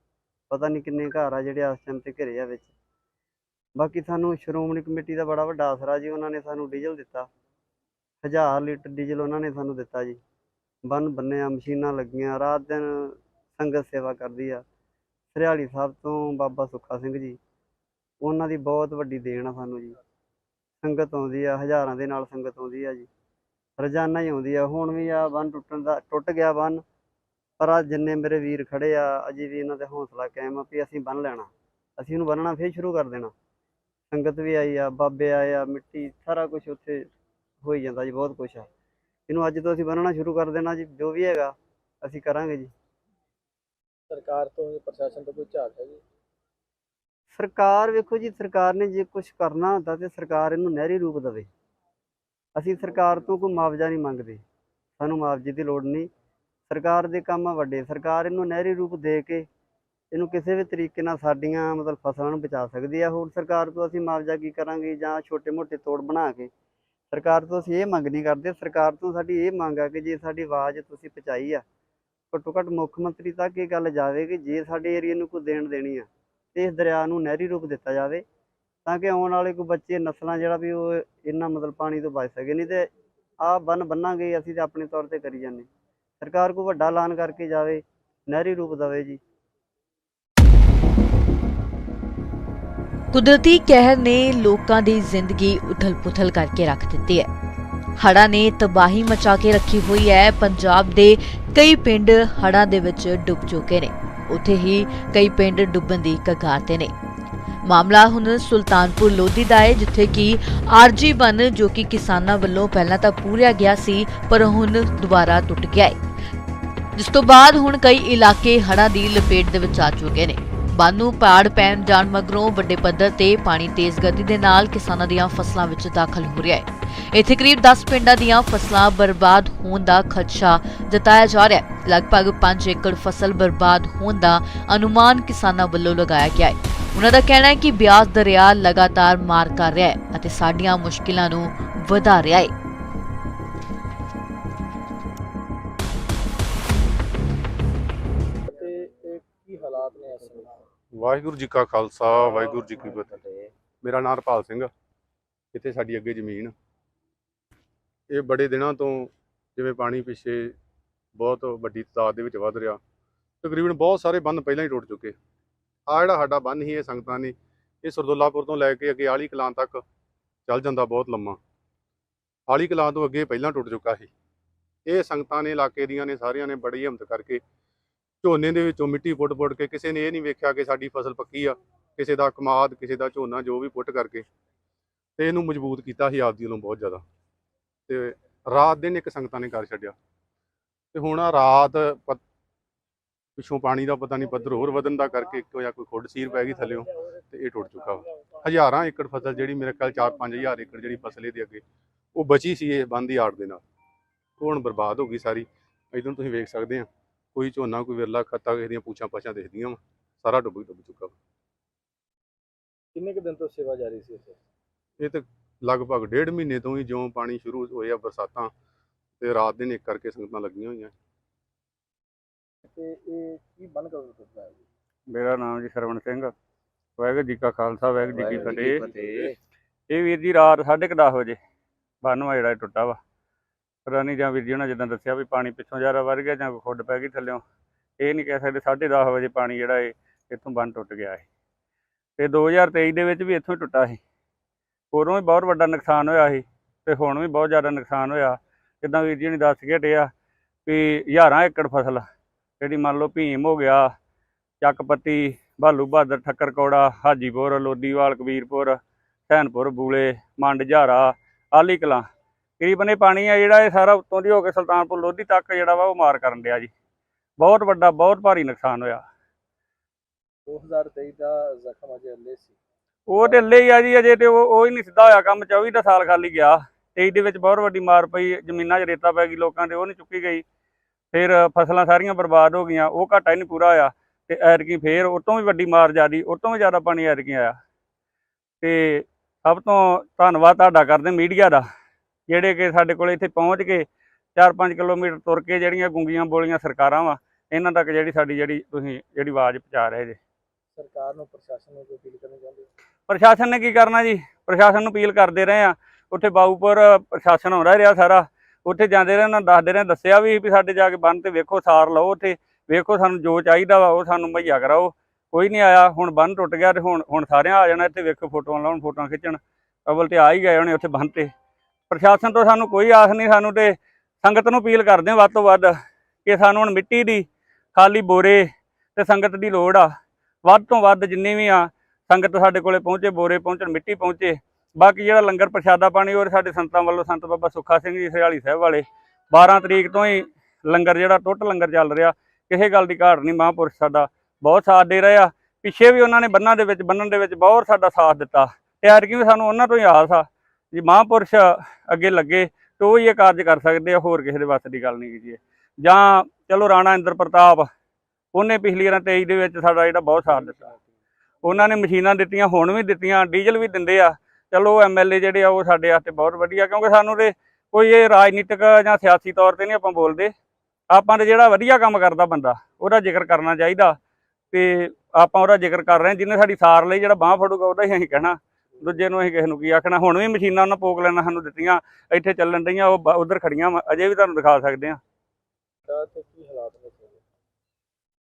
ਪਤਾ ਨਹੀਂ ਕਿੰਨੇ ਘਰ ਆ ਜਿਹੜੇ ਇਸ ਟਾਈਮ ਤੇ ਘਿਰੇ ਆ ਵਿੱਚ। ਬਾਕੀ ਸਾਨੂੰ ਸ਼੍ਰੋਮਣੀ ਕਮੇਟੀ ਦਾ ਬੜਾ ਵੱਡਾ ਆਸਰਾ ਜੀ, ਉਹਨਾਂ ਨੇ ਸਾਨੂੰ ਡੀਜ਼ਲ ਦਿੱਤਾ। ਹਜ਼ਾਰ ਲੀਟਰ ਡੀਜ਼ਲ ਉਹਨਾਂ ਨੇ ਸਾਨੂੰ ਦਿੱਤਾ ਜੀ। ਬੰਨ ਬੰਨਿਆ ਮਸ਼ੀਨਾਂ ਲੱਗੀਆਂ, ਰਾਤ ਦਿਨ ਸੰਗਤ ਸੇਵਾ ਕਰਦੀ ਆ। ਸਰਿਆਲੀ ਸਾਹਿਬ ਤੋਂ ਬਾਬਾ ਸੁੱਖਾ ਸਿੰਘ ਜੀ, ਉਹਨਾਂ ਦੀ ਬਹੁਤ ਵੱਡੀ ਦੇਣ ਆ ਸਾਨੂੰ ਜੀ। ਸੰਗਤ ਆਉਂਦੀ ਆ, ਹਜ਼ਾਰਾਂ ਦੇ ਨਾਲ ਸੰਗਤ ਆਉਂਦੀ ਆ ਜੀ। ਰੋਜ਼ਾਨਾ ਹੀ ਆਉਂਦੀ ਆ। ਹੁਣ ਵੀ ਆ ਬੰਨ ਟੁੱਟਣ ਦਾ, ਟੁੱਟ ਗਿਆ ਬੰਨ, ਪਰ ਆ ਜਿੰਨੇ ਮੇਰੇ ਵੀਰ ਖੜੇ ਆ, ਅਜੇ ਵੀ ਇਹਨਾਂ ਦੇ ਹੌਸਲਾ ਕਾਇਮ ਆ ਵੀ ਅਸੀਂ ਬੰਨ ਲੈਣਾ। ਅਸੀਂ ਉਹਨੂੰ ਬੰਨਣਾ ਫੇਰ ਸ਼ੁਰੂ ਕਰ ਦੇਣਾ। ਸੰਗਤ ਵੀ ਆਈ ਆ, ਬਾਬੇ ਆਏ ਆ, ਮਿੱਟੀ ਸਾਰਾ ਕੁਝ ਉੱਥੇ ਹੋਈ ਜਾਂਦਾ ਜੀ, ਬਹੁਤ ਕੁਝ ਆ। ਇਹਨੂੰ ਅੱਜ ਤੋਂ ਅਸੀਂ ਬੰਨਣਾ ਸ਼ੁਰੂ ਕਰ ਦੇਣਾ ਜੀ ਜੋ ਵੀ ਹੈਗਾ ਅਸੀਂ ਕਰਾਂਗੇ ਜੀ। ਸਰਕਾਰ ਤੋਂ ਜਾਂ ਪ੍ਰਸ਼ਾਸਨ ਤੋਂ ਕੋਈ ਝਾਕ ਹੈ ਜੀ? ਸਰਕਾਰ ਵੇਖੋ ਜੀ ਸਰਕਾਰ ਨੇ ਜੇ ਕੁਝ ਕਰਨਾ ਹੁੰਦਾ ਤੇ ਸਰਕਾਰ ਇਹਨੂੰ ਨਹਿਰੀ ਰੂਪ ਦੇਵੇ। ਅਸੀਂ ਸਰਕਾਰ ਤੋਂ ਕੋਈ ਮੁਆਵਜ਼ਾ ਨਹੀਂ ਮੰਗਦੇ। ਸਾਨੂੰ ਮੁਆਵਜ਼ੇ ਦੀ ਲੋੜ ਨਹੀਂ। ਸਰਕਾਰ ਦੇ ਕੰਮ ਵੱਡੇ। ਸਰਕਾਰ ਇਹਨੂੰ ਨਹਿਰੀ ਰੂਪ ਦੇ ਕੇ ਇਹਨੂੰ ਕਿਸੇ ਵੀ ਤਰੀਕੇ ਨਾਲ ਸਾਡੀਆਂ ਮਤਲਬ ਫਸਲਾਂ ਨੂੰ ਬਚਾ ਸਕਦੀ ਆ। ਹੋਰ ਸਰਕਾਰ ਤੋਂ ਅਸੀਂ ਮੁਆਵਜ਼ਾ ਕੀ ਕਰਾਂਗੇ ਜਾਂ ਛੋਟੇ-ਮੋਟੇ ਤੋੜ ਬਣਾ ਕੇ ਸਰਕਾਰ ਤੋਂ ਅਸੀਂ ਇਹ ਮੰਗ ਨਹੀਂ ਕਰਦੇ, ਸਰਕਾਰ ਤੋਂ ਸਾਡੀ ਇਹ ਮੰਗ ਆ ਕਿ ਜੇ ਸਾਡੀ ਆਵਾਜ਼ ਤੁਸੀਂ ਪਹੁੰਚਾਈ ਆ, ਘੱਟੋ ਘੱਟ ਮੁੱਖ ਮੰਤਰੀ ਤੱਕ ਇਹ ਗੱਲ ਜਾਵੇ ਕਿ ਜੇ ਸਾਡੇ ਏਰੀਆ ਨੂੰ ਕੋਈ ਦੇਣ ਦੇਣੀ ਆ, ਤੇ ਇਸ ਦਰਿਆ ਨੂੰ ਨਹਿਰੀ ਰੂਪ ਦਿੱਤਾ ਜਾਵੇ, ਤਾਂ ਕਿ ਆਉਣ ਵਾਲੇ ਕੋਈ ਬੱਚੇ, ਨਸਲਾਂ ਜਿਹੜਾ ਵੀ ਉਹ ਇੰਨਾ ਮਤਲਬ ਪਾਣੀ ਤੋਂ ਬਚ ਸਕੇ, ਨਹੀਂ ਤੇ ਆਹ ਬੰਨ ਬੰਨਾਂਗੇ, ਅਸੀਂ ਤੇ ਆਪਣੇ ਤੌਰ ਤੇ ਕਰੀ ਜਾਂਦੇ ਸਰਕਾਰ ਕੋਈ ਵੱਡਾ ਐਲਾਨ ਕਰਕੇ ਜਾਵੇ, ਨਹਿਰੀ ਰੂਪ ਦੇਵੇ ਜੀ। ਕੁਦਰਤੀ ਕਹਿਰ ਨੇ ਲੋਕਾਂ ਦੀ ਜ਼ਿੰਦਗੀ ਉਥਲ-ਪੁਥਲ ਕਰਕੇ ਰੱਖ ਦਿੱਤੀ ਹੈ। ਹੜ੍ਹਾਂ ਨੇ ਤਬਾਹੀ ਮਚਾ ਕੇ ਰੱਖੀ ਹੋਈ ਹੈ। ਪੰਜਾਬ ਦੇ ਕਈ ਪਿੰਡ ਹੜ੍ਹਾਂ ਦੇ ਵਿੱਚ ਡੁੱਬ ਚੁੱਕੇ ਨੇ। ਉੱਥੇ ਹੀ ਕਈ ਪਿੰਡ ਡੁੱਬਣ ਦੀ ਕਗਾਰ ਤੇ ਨੇ। ਮਾਮਲਾ ਹੁਣ ਸੁਲਤਾਨਪੁਰ ਲੋਧੀ ਦਾ ਹੈ, ਜਿੱਥੇ ਕਿ ਆਰਜੀ ਬਨ ਜੋ ਕਿ ਕਿਸਾਨਾਂ ਵੱਲੋਂ ਪਹਿਲਾਂ ਤਾਂ ਪੂਰਿਆ ਗਿਆ ਸੀ, ਪਰ ਹੁਣ ਦੁਬਾਰਾ ਟੁੱਟ ਗਿਆ ਹੈ। ਜਿਸ ਤੋਂ ਬਾਅਦ ਹੁਣ ਕਈ ਇਲਾਕੇ ਹੜ੍ਹਾਂ ਦੀ ਲਪੇਟ ਦੇ ਵਿੱਚ ਆ ਚੁੱਕੇ ਨੇ। ਬੰਨ ਨੂੰ ਪਾੜ ਪੈਣ ਜਾਣ ਮਗਰੋਂ ਵੱਡੇ ਪੱਧਰ ਤੇ ਪਾਣੀ ਤੇਜ਼ ਗਤੀ ਦੇ ਨਾਲ ਕਿਸਾਨਾਂ ਦੀਆਂ ਫਸਲਾਂ ਵਿੱਚ ਦਾਖਲ ਹੋ ਰਿਹਾ ਹੈ। ਇੱਥੇ ਕਰੀਬ 10 ਪਿੰਡਾਂ ਦੀਆਂ ਫਸਲਾਂ ਬਰਬਾਦ ਹੋਣ ਦਾ ਖਦਸ਼ਾ ਜਤਾਇਆ ਜਾ ਰਿਹਾ ਹੈ। ਲਗਭਗ 5 ਏਕੜ ਫਸਲ ਬਰਬਾਦ ਹੋਣ ਦਾ ਅਨੁਮਾਨ ਕਿਸਾਨਾਂ ਵੱਲੋਂ ਲਗਾਇਆ ਗਿਆ ਹੈ। ਉਹਨਾਂ ਦਾ ਕਹਿਣਾ ਹੈ ਕਿ ਬਿਆਸ ਦਰਿਆ ਲਗਾਤਾਰ ਮਾਰ ਕਰ ਰਿਹਾ ਹੈ ਅਤੇ ਸਾਡੀਆਂ ਮੁਸ਼ਕਿਲਾਂ ਨੂੰ ਵਧਾ ਰਿਹਾ ਹੈ। ਤੇ ਕੀ ਹਾਲਾਤ ਨੇ ਇਸ ਸਮੇਂ ਵਾਹਿਗੁਰੂ ਜੀ ਕਾ ਖਾਲਸਾ ਵਾਹਿਗੁਰੂ ਜੀ ਕੀ ਫਤਿਹ। ਮੇਰਾ ਨਾਮ ਹਰਪਾਲ ਸਿੰਘ। ਇੱਥੇ ਸਾਡੀ ਅੱਗੇ ਜ਼ਮੀਨ ਇਹ ਬੜੇ ਦਿਨਾਂ ਤੋਂ ਜਿਵੇਂ ਪਾਣੀ ਪਿੱਛੇ ਬਹੁਤ ਵੱਡੀ ਤਾਦਾਦ ਦੇ ਵਿੱਚ ਵੱਧ ਰਿਹਾ। ਤਕਰੀਬਨ ਬਹੁਤ ਸਾਰੇ ਬੰਨ ਪਹਿਲਾਂ ਹੀ ਟੁੱਟ ਚੁੱਕੇ। ਆ ਜਿਹੜਾ ਸਾਡਾ ਬੰਨ ਹੀ ਇਹ ਸੰਗਤਾਂ ਨੇ ਇਹ ਸਰਦੁੱਲਾਪੁਰ ਤੋਂ ਲੈ ਕੇ ਅੱਗੇ ਆਲੀ ਕਲਾਂ ਤੱਕ ਚੱਲ ਜਾਂਦਾ ਬਹੁਤ ਲੰਮਾ। ਆਲੀ ਕਲਾਂ ਤੋਂ ਅੱਗੇ ਪਹਿਲਾਂ ਟੁੱਟ ਚੁੱਕਾ ਸੀ। ਇਹ ਸੰਗਤਾਂ ਨੇ ਇਲਾਕੇ ਦੀਆਂ ਨੇ ਸਾਰਿਆਂ ਨੇ ਬੜੀ ਹਿੰਮਤ ਕਰਕੇ ਝੋਨੇ ਦੇ ਵਿੱਚੋਂ ਮਿੱਟੀ ਪੁੱਟ-ਪੁੱਟ ਕੇ ਕਿਸੇ ਨੇ ਇਹ ਨਹੀਂ ਵੇਖਿਆ ਕਿ ਸਾਡੀ ਫਸਲ ਪੱਕੀ ਆ, ਕਿਸੇ ਦਾ ਕਮਾਦ, ਕਿਸੇ ਦਾ ਝੋਨਾ, ਜੋ ਵੀ ਪੁੱਟ ਕਰਕੇ ਤੇ ਇਹਨੂੰ ਮਜ਼ਬੂਤ ਕੀਤਾ ਸੀ ਆਪਦੀ ਵੱਲੋਂ ਬਹੁਤ ਜ਼ਿਆਦਾ। ਤੇ ਰਾਤ ਦਿਨ ਇੱਕ ਸੰਗਤਾਂ ਨੇ ਕਰ ਛੱਡਿਆ। ਤੇ ਹੁਣ ਆ ਰਾਤ ਪਿੱਛੋਂ ਪਾਣੀ ਦਾ ਪਤਾ ਨਹੀਂ ਪੱਧਰ ਹੋਰ ਵਧਣ ਦਾ ਕਰਕੇ ਇੱਕ ਜਾਂ ਕੋਈ ਖੁੱਡ ਸੀਰ ਪੈ ਗਈ ਥੱਲਿਓਂ ਤੇ ਇਹ ਟੁੱਟ ਚੁੱਕਾ ਵਾ। ਹਜ਼ਾਰਾਂ ਏਕੜ ਫਸਲ ਜਿਹੜੀ ਮੇਰੇ ਖਿਆਲ 4-5000 ਏਕੜ ਜਿਹੜੀ ਫਸਲ ਇਹਦੇ ਅੱਗੇ, ਉਹ ਬਚੀ ਸੀ ਇਹ ਬੰਦ ਦੀ ਆੜ ਦੇ ਨਾਲ। ਉਹ ਹੁਣ ਬਰਬਾਦ ਹੋ ਗਈ ਸਾਰੀ। ਇਦੋਂ ਤੁਸੀਂ ਵੇਖ ਸਕਦੇ ਆ। ਕੋਈ ਝੋਨਾ ਕੋਈ ਵਿਰਲਾ ਖੱਤਾ ਕਿਸੇ ਦੀਆਂ ਪੂਛਾਂ ਪਾਛਾਂ ਦਿਖਦੀਆਂ ਵਾ ਸਾਰਾ ਡੁੱਬ ਡੁੱਬ ਚੁੱਕਾ ਵਾ। ਕਿੰਨੇ ਕੁ ਦਿਨ ਤੋਂ ਸੇਵਾ ਜਾਰੀ ਸੀ ਇੱਥੇ? ਇਹ ਤੇ ਲਗਭਗ ਡੇਢ ਮਹੀਨੇ ਤੋਂ ਹੀ ਜਿਉਂ ਪਾਣੀ ਸ਼ੁਰੂ ਹੋਏ ਆ ਬਰਸਾਤਾਂ ਤੇ ਰਾਤ ਦਿਨ ਇੱਕ ਕਰਕੇ ਸੰਗਤਾਂ ਲੱਗੀਆਂ ਹੋਈਆਂ। ਤੇ ਇਹ ਕੀ ਬੰਨ ਕਦੋਂ ਟੁੱਟਦਾ ਹੈ ਜੀ? ਮੇਰਾ ਨਾਮ ਜੀ ਸਰਵਣ ਸਿੰਘ ਵਾਹਿਗੁਰੂ ਜੀ ਕਾ ਖਾਲਸਾ ਵਾਹਿਗੁਰੂ ਜੀ ਕੀ ਫਤਿਹ। ਇਹ ਵੀਰ ਜੀ ਰਾਤ 10:30 ਵਜੇ ਬੰਨ੍ਹਵਾ ਜਿਹੜਾ ਇਹ ਟੁੱਟਾ ਵਾ। ਰਾਣੀ ਜਾਂ ਵੀਰ ਜੀ ਉਹਨਾਂ ਜਿੱਦਾਂ ਦੱਸਿਆ ਵੀ ਪਾਣੀ ਪਿੱਛੋਂ ਜ਼ਿਆਦਾ ਵੱਧ ਗਿਆ ਜਾਂ ਖੁੱਡ ਪੈ ਗਈ ਥੱਲਿਓਂ, ਇਹ ਨਹੀਂ ਕਹਿ ਸਕਦੇ 10:30 ਵਜੇ ਪਾਣੀ ਜਿਹੜਾ ਇਹ ਇੱਥੋਂ ਬੰਨ ਟੁੱਟ ਗਿਆ ਹੈ ਤੇ 2023 ਦੇ ਵਿੱਚ ਵੀ ਇੱਥੋਂ ਹੀ ਟੁੱਟਾ ਸੀ। ਉਦੋਂ ਵੀ ਬਹੁਤ ਵੱਡਾ ਨੁਕਸਾਨ ਹੋਇਆ ਸੀ ਤੇ ਹੁਣ ਵੀ ਬਹੁਤ ਜ਼ਿਆਦਾ ਨੁਕਸਾਨ ਹੋਇਆ। ਜਿੱਦਾਂ ਵੀਰ ਜੀ ਨੇ ਦੱਸ ਕੇ ਹਟਿਆ ਵੀ ਹਜ਼ਾਰਾਂ ਏਕੜ ਫਸਲ, ਜਿਹੜੀ ਮੰਨ ਲਓ ਭੀਮ ਹੋ ਗਿਆ, ਚੱਕਪੱਤੀ, ਬਾਲੂ ਬਹਾਦਰ ਠੱਕਰ ਕੌੜਾ ਹਾਜੀਪੁਰ, ਲੋਦੀਵਾਲ, ਕਬੀਰਪੁਰ, ਸੈਨਪੁਰ, ਬੂਲੇ, ਮੰਡ, ਝਾਰਾ ਆਲੀ ਕਲਾਂ ਤਕਰੀਬਨ ਇਹ ਪਾਣੀ ਆ ਜਿਹੜਾ ਇਹ ਸਾਰਾ ਉੱਤੋਂ ਦੀ ਹੋ ਕੇ ਸੁਲਤਾਨਪੁਰ ਲੋਧੀ ਤੱਕ ਜਿਹੜਾ ਵਾ ਉਹ ਮਾਰ ਕਰਨ ਡਿਆ ਜੀ। ਬਹੁਤ ਵੱਡਾ ਬਹੁਤ ਭਾਰੀ ਨੁਕਸਾਨ ਹੋਇਆ। 2023 ਦਾ ਜ਼ਖਮ ਅਜੇ ਅੱਲੇ ਸੀ। ਉਹ ਢਿੱਲੇ ਹੀ ਆ ਜੀ ਅਜੇ ਤੇ ਉਹ ਉਹ ਹੀ ਨਹੀਂ ਸਿੱਧਾ ਹੋਇਆ ਕੰਮ 24 ਦਾ ਸਾਲ ਖਾਲੀ ਗਿਆ। 23 ਦੇ ਵਿੱਚ ਬਹੁਤ ਵੱਡੀ ਮਾਰ ਪਈ ਜ਼ਮੀਨਾਂ 'ਚ ਰੇਤਾ ਪੈ ਗਈ ਲੋਕਾਂ ਦੇ ਉਹ ਨਹੀਂ ਚੁੱਕੀ ਗਈ। ਫਿਰ ਫਸਲਾਂ ਸਾਰੀਆਂ ਬਰਬਾਦ ਹੋ ਗਈਆਂ ਉਹ ਘਾਟਾ ਹੀ ਨਹੀਂ ਪੂਰਾ ਹੋਇਆ। ਤੇ ਐਰਕੀ ਫੇਰ ਤੋਂ ਵੀ ਵੱਡੀ ਮਾਰ ਉਹ ਤੋਂ ਵੀ ਜ਼ਿਆਦਾ ਪਾਣੀ ਐਰਕੀ ਆਇਆ। ਤੇ ਸਭ ਤੋਂ ਧੰਨਵਾਦ ਤੁਹਾਡਾ ਕਰਦੇ ਮੀਡੀਆ ਦਾ। ਜਿਹੜੇ ਕਿ ਸਾਡੇ ਕੋਲ ਇੱਥੇ ਪਹੁੰਚ ਕੇ 4-5 ਕਿਲੋਮੀਟਰ ਤੁਰ ਕੇ ਜਿਹੜੀਆਂ ਗੁੰਗੀਆਂ ਬੋਲੀਆਂ ਸਰਕਾਰਾਂ ਵਾ ਇਹਨਾਂ ਤੱਕ ਜਿਹੜੀ ਸਾਡੀ ਜਿਹੜੀ ਤੁਸੀਂ ਜਿਹੜੀ ਆਵਾਜ਼ ਪਹੁੰਚਾ ਰਹੇ ਜੇ। ਸਰਕਾਰ ਨੂੰ ਪ੍ਰਸ਼ਾਸਨ ਨੂੰ ਅਪੀਲ ਕਰਨੀ ਚਾਹੁੰਦੇ? ਪ੍ਰਸ਼ਾਸਨ ਨੇ ਕੀ ਕਰਨਾ ਜੀ? ਪ੍ਰਸ਼ਾਸਨ ਨੂੰ ਅਪੀਲ ਕਰਦੇ ਰਹੇ ਆ। ਉੱਥੇ ਬਾਊਪੁਰ ਪ੍ਰਸ਼ਾਸਨ ਆਉਂਦਾ ਰਿਹਾ ਸਾਰਾ। ਉੱਥੇ ਜਾਂਦੇ ਰਹੇ ਉਹਨਾਂ ਦੱਸਦੇ ਰਹੇ ਦੱਸਿਆ ਵੀ ਵੀ ਸਾਡੇ ਜਾ ਕੇ ਬੰਨ ਤੇ ਵੇਖੋ ਸਾਰ ਲਓ ਉੱਥੇ। ਵੇਖੋ ਸਾਨੂੰ ਜੋ ਚਾਹੀਦਾ ਵਾ ਉਹ ਸਾਨੂੰ ਮੁਹੱਈਆ ਕਰਾਓ। ਕੋਈ ਨਹੀਂ ਆਇਆ ਹੁਣ ਬੰਨ ਟੁੱਟ ਗਿਆ ਤੇ ਹੁਣ ਹੁਣ ਸਾਰਿਆਂ ਆ ਜਾਣਾ ਇੱਥੇ। ਵੇਖੋ ਫੋਟੋਆਂ ਲਾਉਣ ਫੋਟੋਆਂ ਖਿੱਚਣ। ਅਵਲ ਤੇ ਆ ਹੀ ਗਏ ਹੋਣੇ ਉੱਥੇ ਬੰਨ ਤੇ। ਪ੍ਰਸ਼ਾਸਨ ਤੋਂ ਸਾਨੂੰ ਕੋਈ ਆਸ ਨਹੀਂ, ਸਾਨੂੰ ਤੇ ਸੰਗਤ ਨੂੰ ਅਪੀਲ ਕਰਦੇ ਹਾਂ ਵੱਧ ਤੋਂ ਵੱਧ ਕਿ ਸਾਨੂੰ ਹੁਣ ਮਿੱਟੀ ਦੀ ਖਾਲੀ ਬੋਰੇ ਤੇ ਸੰਗਤ ਦੀ ਲੋੜ ਆ। ਵੱਧ ਤੋਂ ਵੱਧ ਜਿੰਨੀ ਵੀ ਆ ਸੰਗਤ ਸਾਡੇ ਕੋਲੇ ਪਹੁੰਚੇ, ਬੋਰੇ ਪਹੁੰਚਣ, ਮਿੱਟੀ ਪਹੁੰਚੇ। ਬਾਕੀ ਜਿਹੜਾ ਲੰਗਰ ਪ੍ਰਸ਼ਾਦਾ ਪਾਣੀ, ਉਹ ਸਾਡੇ ਸੰਤਾਂ ਵੱਲੋਂ ਸੰਤ ਬਾਬਾ ਸੁੱਖਾ ਸਿੰਘ ਜੀ ਸਿਹਾਲੀ ਸਾਹਿਬ ਵਾਲੇ। 12 ਤਰੀਕ ਤੋਂ ਹੀ ਲੰਗਰ ਜਿਹੜਾ ਟੁੱਟ ਲੰਗਰ ਚੱਲ ਰਿਹਾ। ਕਿਸੇ ਗੱਲ ਦੀ ਘਾਟ ਨਹੀਂ ਮਹਾਂਪੁਰਸ਼ ਸਾਡਾ ਬਹੁਤ ਸਾਥ ਦੇ ਰਿਹਾ ਪਿੱਛੇ ਵੀ ਉਹਨਾਂ ਨੇ ਬੰਨਾਂ ਦੇ ਵਿੱਚ, ਬੰਨਣ ਦੇ ਵਿੱਚ ਬਹੁਤ ਸਾਡਾ ਸਾਥ ਦਿੱਤਾ। ਤੇ ਐਤਕੀ ਵੀ ਸਾਨੂੰ ਉਹਨਾਂ ਤੋਂ ਹੀ ਆਸ ਆ ਜੇ ਮਹਾਂਪੁਰਸ਼ ਅੱਗੇ ਲੱਗੇ ਤੇ ਉਹ ਹੀ ਇਹ ਕਾਰਜ ਕਰ ਸਕਦੇ ਆ, ਹੋਰ ਕਿਸੇ ਦੇ ਵਾਸਤੇ ਦੀ ਗੱਲ ਨਹੀਂ ਜੀ ਜਾਂ ਚਲੋ ਰਾਣਾ ਇੰਦਰ ਪ੍ਰਤਾਪ, ਉਹਨੇ ਪਿਛਲੀ ਵਾਰ 23 ਦੇ ਵਿੱਚ ਸਾਡਾ ਜਿਹੜਾ ਬਹੁਤ ਸਾਥ ਦਿੱਤਾ। ਉਹਨਾਂ ਨੇ ਮਸ਼ੀਨਾਂ ਦਿੱਤੀਆਂ, ਹੁਣ ਵੀ ਦਿੱਤੀਆਂ, ਡੀਜ਼ਲ ਵੀ ਦਿੰਦੇ ਆ। ਚਲੋ ਐਮਐਲਏ ਜਿਹੜੇ ਆ, ਉਹ ਸਾਡੇ ਵਾਸਤੇ ਬਹੁਤ ਵਧੀਆ, ਕਿਉਂਕਿ ਸਾਨੂੰ ਤੇ ਕੋਈ ਇਹ ਰਾਜਨੀਤਿਕ ਜਾਂ ਸਿਆਸੀ ਤੌਰ ਤੇ ਨਹੀਂ ਆਪਾਂ ਬੋਲਦੇ। ਆਪਾਂ ਤੇ ਜਿਹੜਾ ਵਧੀਆ ਕੰਮ ਕਰਦਾ ਬੰਦਾ, ਉਹਦਾ ਜ਼ਿਕਰ ਕਰਨਾ ਚਾਹੀਦਾ। ਤੇ ਆਪਾਂ ਉਹਦਾ ਜ਼ਿਕਰ ਕਰ ਰਹੇ ਹਾਂ, ਜਿਹਨੇ ਸਾਡੀ ਸਾਰ ਲਈ ਜਿਹੜਾ ਬਾਹ ਫੜੂਗਾ, ਉਹਦਾ ਹੀ ਅਸੀਂ ਕਹਿਣਾ। ਦੂਜੇ ਨੂੰ ਅਸੀਂ ਕਿਸੇ ਨੂੰ ਕੀ ਆਖਣਾ? ਹੁਣ ਵੀ ਮਸ਼ੀਨਾਂ ਉਹਨਾਂ ਪੋਕ ਲੈਣਾ ਸਾਨੂੰ ਦਿੱਤੀਆਂ, ਇੱਥੇ ਚੱਲਣ ਡਈਆਂ, ਉਹ ਉਧਰ ਖੜੀਆਂ ਅਜੇ ਵੀ ਤੁਹਾਨੂੰ ਦਿਖਾ ਸਕਦੇ ਆ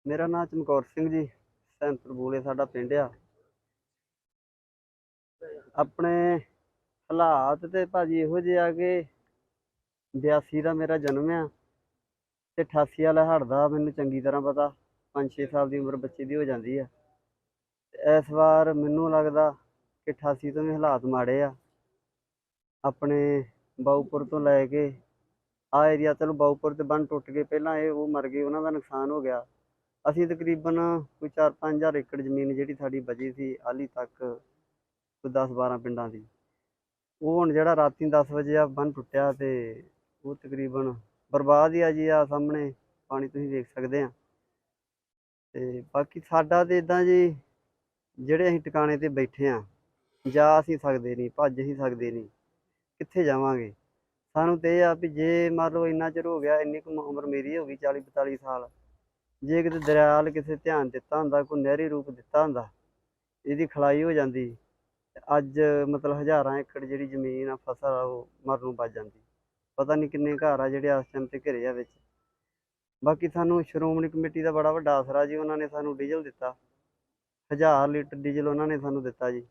ਮੇਰਾ ਨਾਮ ਚਮਕੌਰ ਸਿੰਘ ਜੀ ਸੈਂਪਰ ਬੂਲੇ ਸਾਡਾ ਪਿੰਡ ਆ। ਆਪਣੇ ਹਾਲਾਤ ਤੇ ਭਾਜੀ ਇਹੋ ਜਿਹੇ ਆ ਕਿ 82 ਦਾ ਮੇਰਾ ਜਨਮ ਆ ਤੇ 88 ਵਾਲਾ ਹੜਦਾ ਮੈਨੂੰ ਚੰਗੀ ਤਰ੍ਹਾਂ ਪਤਾ 5-6 ਸਾਲ ਦੀ ਉਮਰ ਬੱਚੇ ਦੀ ਹੋ ਜਾਂਦੀ ਆ। ਇਸ ਵਾਰ ਮੈਨੂੰ ਲੱਗਦਾ ਕਿ 88 ਤੋਂ ਵੀ ਹਾਲਾਤ ਮਾੜੇ ਆ। ਆਪਣੇ ਬਾਊਪੁਰ ਤੋਂ ਲੈ ਕੇ ਆ ਏਰੀਆ ਚਲੋ ਬਾਊਪੁਰ ਤੇ ਬੰਨ ਟੁੱਟ ਗਏ। ਪਹਿਲਾਂ ਇਹ ਉਹ ਮਰ ਗਏ, ਉਹਨਾਂ ਦਾ ਨੁਕਸਾਨ ਹੋ ਗਿਆ। ਅਸੀਂ ਤਕਰੀਬਨ ਕੋਈ 4-5000 ਏਕੜ ਜ਼ਮੀਨ ਜਿਹੜੀ ਸਾਡੀ ਬਚੀ ਸੀ ਹਾਲੀ ਤੱਕ ਕੋਈ 10-12 ਪਿੰਡਾਂ ਦੀ। ਉਹ ਹੁਣ ਜਿਹੜਾ ਰਾਤੀ 10 ਵਜੇ ਆ, ਬੰਨ ਟੁੱਟਿਆ ਤੇ ਉਹ ਤਕਰੀਬਨ ਬਰਬਾਦ ਹੀ ਆ ਜੀ ਆ ਸਾਹਮਣੇ। ਪਾਣੀ ਤੁਸੀਂ ਦੇਖ ਸਕਦੇ ਆ। ਤੇ ਬਾਕੀ ਸਾਡਾ ਤੇ ਇਦਾਂ ਜੀ, ਜਿਹੜੇ ਅਸੀਂ ਟਿਕਾਣੇ ਤੇ ਬੈਠੇ ਆ ਜਾ ਅਸੀਂ ਸਕਦੇ ਨਹੀਂ, ਭੱਜ ਹੀ ਸਕਦੇ ਨਹੀਂ, ਕਿੱਥੇ ਜਾਵਾਂਗੇ? ਸਾਨੂੰ ਤੇ ਇਹ ਆ ਵੀ ਜੇ ਮੰਨ ਲਓ ਇੰਨਾ ਚਿਰ ਹੋ ਗਿਆ, ਇੰਨੀ ਕੁ ਉਮਰ ਮੇਰੀ ਹੋ ਗਈ 40 45 ਸਾਲ, ਜੇ ਕਿਤੇ ਦਰਿਆਲ ਕਿਸੇ ਧਿਆਨ ਦਿੱਤਾ ਹੁੰਦਾ, ਕੋਈ ਨਹਿਰੀ ਰੂਪ ਦਿੱਤਾ ਹੁੰਦਾ, ਇਹਦੀ ਖਲਾਈ ਹੋ ਜਾਂਦੀ, ਤੇ ਅੱਜ ਮਤਲਬ ਹਜ਼ਾਰਾਂ ਏਕੜ ਜਿਹੜੀ ਜ਼ਮੀਨ ਆ, ਫਸਲ ਆ, ਉਹ ਮਰਨ ਨੂੰ ਬਚ ਜਾਂਦੀ। ਪਤਾ ਨਹੀਂ ਕਿੰਨੇ ਘਰ ਆ ਜਿਹੜੇ ਇਸ ਟਾਈਮ ਤੇ ਘਿਰੇ ਆ ਵਿੱਚ। ਬਾਕੀ ਸਾਨੂੰ ਸ਼੍ਰੋਮਣੀ ਕਮੇਟੀ ਦਾ ਬੜਾ ਵੱਡਾ ਆਸਰਾ ਜੀ, ਉਹਨਾਂ ਨੇ ਸਾਨੂੰ ਡੀਜ਼ਲ ਦਿੱਤਾ। ਹਜ਼ਾਰ ਲੀਟਰ ਡੀਜ਼ਲ ਉਹਨਾਂ ਨੇ ਸਾਨੂੰ ਦਿੱਤਾ ਜੀ।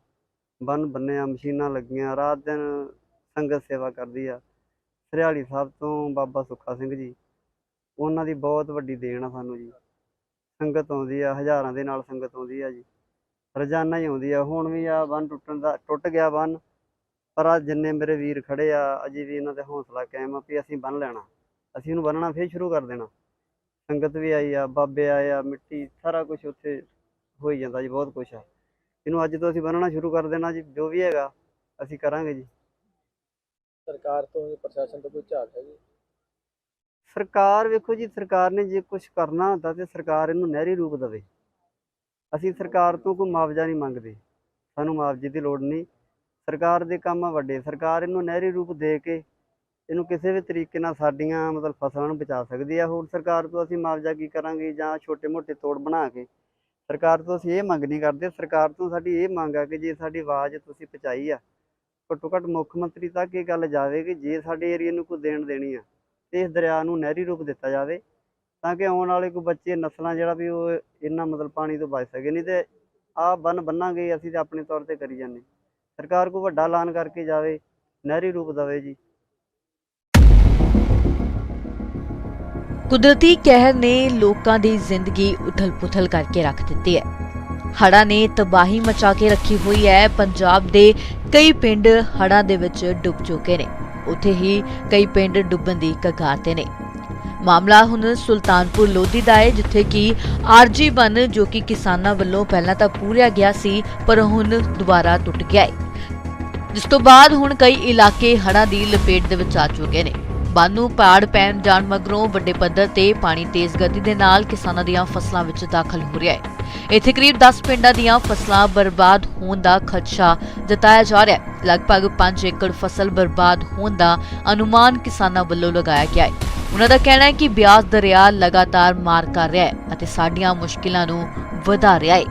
ਬੰਨ ਬੰਨਿਆ ਮਸ਼ੀਨਾਂ ਲੱਗੀਆਂ, ਰਾਤ ਦਿਨ ਸੰਗਤ ਸੇਵਾ ਕਰਦੀ ਆ। ਸਰਿਆਲੀ ਸਾਹਿਬ ਤੋਂ ਬਾਬਾ ਸੁੱਖਾ ਸਿੰਘ ਜੀ, ਉਹਨਾਂ ਦੀ ਬਹੁਤ ਵੱਡੀ ਦੇਣ ਆ ਸਾਨੂੰ ਜੀ। ਸੰਗਤ ਆਉਂਦੀ ਆ, ਹਜ਼ਾਰਾਂ ਦੇ ਨਾਲ ਸੰਗਤ ਆਉਂਦੀ ਆ ਜੀ। ਰੋਜ਼ਾਨਾ ਹੀ ਆਉਂਦੀ ਆ। ਹੁਣ ਵੀ ਆ ਬੰਨ ਟੁੱਟਣ ਦਾ, ਟੁੱਟ ਗਿਆ ਬੰਨ, ਪਰ ਆ ਜਿੰਨੇ ਮੇਰੇ ਵੀਰ ਖੜੇ ਆ, ਅਜੇ ਵੀ ਇਹਨਾਂ ਦੇ ਹੌਸਲਾ ਕਾਇਮ ਆ ਵੀ ਅਸੀਂ ਬੰਨ ਲੈਣਾ। ਅਸੀਂ ਉਹਨੂੰ ਬੰਨਣਾ ਫੇਰ ਸ਼ੁਰੂ ਕਰ ਦੇਣਾ। ਸੰਗਤ ਵੀ ਆਈ ਆ, ਬਾਬੇ ਆਏ ਆ, ਮਿੱਟੀ ਸਾਰਾ ਕੁਝ ਉੱਥੇ ਹੋਈ ਜਾਂਦਾ ਜੀ, ਬਹੁਤ ਕੁਝ ਆ। ਇਹਨੂੰ ਅੱਜ ਤੋਂ ਅਸੀਂ ਬੰਨਣਾ ਸ਼ੁਰੂ ਕਰ ਦੇਣਾ ਜੀ ਜੋ ਵੀ ਹੈਗਾ ਅਸੀਂ ਕਰਾਂਗੇ ਜੀ। ਸਰਕਾਰ ਤੋਂ ਜਾਂ ਪ੍ਰਸ਼ਾਸਨ ਤੋਂ ਕੋਈ ਝਾਕ ਹੈ ਜੀ? ਸਰਕਾਰ ਵੇਖੋ ਜੀ ਸਰਕਾਰ ਨੇ ਜੇ ਕੁਝ ਕਰਨਾ ਹੁੰਦਾ ਤੇ ਸਰਕਾਰ ਇਹਨੂੰ ਨਹਿਰੀ ਰੂਪ ਦੇਵੇ। ਅਸੀਂ ਸਰਕਾਰ ਤੋਂ ਕੋਈ ਮੁਆਵਜ਼ਾ ਨਹੀਂ ਮੰਗਦੇ। ਸਾਨੂੰ ਮੁਆਵਜ਼ੇ ਦੀ ਲੋੜ ਨਹੀਂ। ਸਰਕਾਰ ਦੇ ਕੰਮ ਵੱਡੇ। ਸਰਕਾਰ ਇਹਨੂੰ ਨਹਿਰੀ ਰੂਪ ਦੇ ਕੇ ਇਹਨੂੰ ਕਿਸੇ ਵੀ ਤਰੀਕੇ ਨਾਲ ਸਾਡੀਆਂ ਮਤਲਬ ਫਸਲਾਂ ਨੂੰ ਬਚਾ ਸਕਦੀ ਆ। ਹੋਰ ਸਰਕਾਰ ਤੋਂ ਅਸੀਂ ਮੁਆਵਜ਼ਾ ਕੀ ਕਰਾਂਗੇ ਜਾਂ ਛੋਟੇ-ਮੋਟੇ ਤੋੜ ਬਣਾ ਕੇ ਸਰਕਾਰ ਤੋਂ ਅਸੀਂ ਇਹ ਮੰਗ ਨਹੀਂ ਕਰਦੇ, ਸਰਕਾਰ ਤੋਂ ਸਾਡੀ ਇਹ ਮੰਗ ਆ ਕਿ ਜੇ ਸਾਡੀ ਆਵਾਜ਼ ਤੁਸੀਂ ਪਹੁੰਚਾਈ ਆ, ਘੱਟੋ ਘੱਟ ਮੁੱਖ ਮੰਤਰੀ ਤੱਕ ਇਹ ਗੱਲ ਜਾਵੇ ਕਿ ਜੇ ਸਾਡੇ ਏਰੀਆ ਨੂੰ ਕੋਈ ਦੇਣ ਦੇਣੀ ਆ, ਤੇ ਇਸ ਦਰਿਆ ਨੂੰ ਨਹਿਰੀ ਰੂਪ ਦਿੱਤਾ ਜਾਵੇ, ਤਾਂ ਕਿ ਆਉਣ ਵਾਲੇ ਕੋਈ ਬੱਚੇ, ਨਸਲਾਂ ਜਿਹੜਾ ਵੀ ਉਹ ਇੰਨਾ ਮਤਲਬ ਪਾਣੀ ਤੋਂ ਬਚ ਸਕੇ, ਨਹੀਂ ਤੇ ਆਹ ਬੰਨ ਬੰਨਾਂਗੇ, ਅਸੀਂ ਤੇ ਆਪਣੇ ਤੌਰ ਤੇ ਕਰੀ ਜਾਂਦੇ ਸਰਕਾਰ ਕੋਈ ਵੱਡਾ ਐਲਾਨ ਕਰਕੇ ਜਾਵੇ, ਨਹਿਰੀ ਰੂਪ ਦੇਵੇ ਜੀ। ਕੁਦਰਤੀ ਕਹਿਰ ਨੇ ਲੋਕਾਂ ਦੀ ਜ਼ਿੰਦਗੀ ਉਥਲ-ਪੁਥਲ ਕਰਕੇ ਰੱਖ ਦਿੱਤੀ ਹੈ। ਹੜ੍ਹਾਂ ਨੇ ਤਬਾਹੀ ਮਚਾ ਕੇ ਰੱਖੀ ਹੋਈ ਹੈ। ਪੰਜਾਬ ਦੇ ਕਈ ਪਿੰਡ ਹੜ੍ਹਾਂ ਦੇ ਵਿੱਚ ਡੁੱਬ ਚੁੱਕੇ ਨੇ। ਉੱਥੇ ਹੀ ਕਈ ਪਿੰਡ ਡੁੱਬਣ ਦੀ ਕਗਾਰ ਤੇ ਨੇ। ਮਾਮਲਾ ਹੁਣ ਸੁਲਤਾਨਪੁਰ ਲੋਧੀ ਦਾ ਹੈ, ਜਿੱਥੇ ਕਿ ਆਰਜੀ ਬਨ ਜੋ ਕਿ ਕਿਸਾਨਾਂ ਵੱਲੋਂ ਪਹਿਲਾਂ ਤਾਂ ਪੂਰਿਆ ਗਿਆ ਸੀ, ਪਰ ਹੁਣ ਦੁਬਾਰਾ ਟੁੱਟ ਗਿਆ ਹੈ। ਜਿਸ ਤੋਂ ਬਾਅਦ ਹੁਣ ਕਈ ਇਲਾਕੇ ਹੜ੍ਹਾਂ ਦੀ ਲਪੇਟ ਦੇ ਵਿੱਚ ਆ ਚੁੱਕੇ ਨੇ। ਬੰਨ ਨੂੰ ਪਾੜ ਪੈਣ ਜਾਣ ਮਗਰੋਂ ਵੱਡੇ ਪੱਧਰ ਤੇ ਪਾਣੀ ਤੇਜ਼ ਗਤੀ ਦੇ ਨਾਲ ਕਿਸਾਨਾਂ ਦੀਆਂ ਫਸਲਾਂ ਵਿੱਚ ਦਾਖਲ ਹੋ ਰਿਹਾ ਹੈ। ਇੱਥੇ ਕਰੀਬ 10 ਪਿੰਡਾਂ ਦੀਆਂ ਫਸਲਾਂ ਬਰਬਾਦ ਹੋਣ ਦਾ ਖਦਸ਼ਾ ਜਤਾਇਆ ਜਾ ਰਿਹਾ ਹੈ। ਲਗਭਗ 5 ਏਕੜ ਫਸਲ ਬਰਬਾਦ ਹੋਣ ਦਾ ਅਨੁਮਾਨ ਕਿਸਾਨਾਂ ਵੱਲੋਂ ਲਗਾਇਆ ਗਿਆ ਹੈ। ਉਹਨਾਂ ਦਾ ਕਹਿਣਾ ਹੈ ਕਿ ਬਿਆਸ ਦਰਿਆ ਲਗਾਤਾਰ ਮਾਰ ਕਰ ਰਿਹਾ ਹੈ ਅਤੇ ਸਾਡੀਆਂ ਮੁਸ਼ਕਿਲਾਂ ਨੂੰ ਵਧਾ ਰਿਹਾ ਹੈ।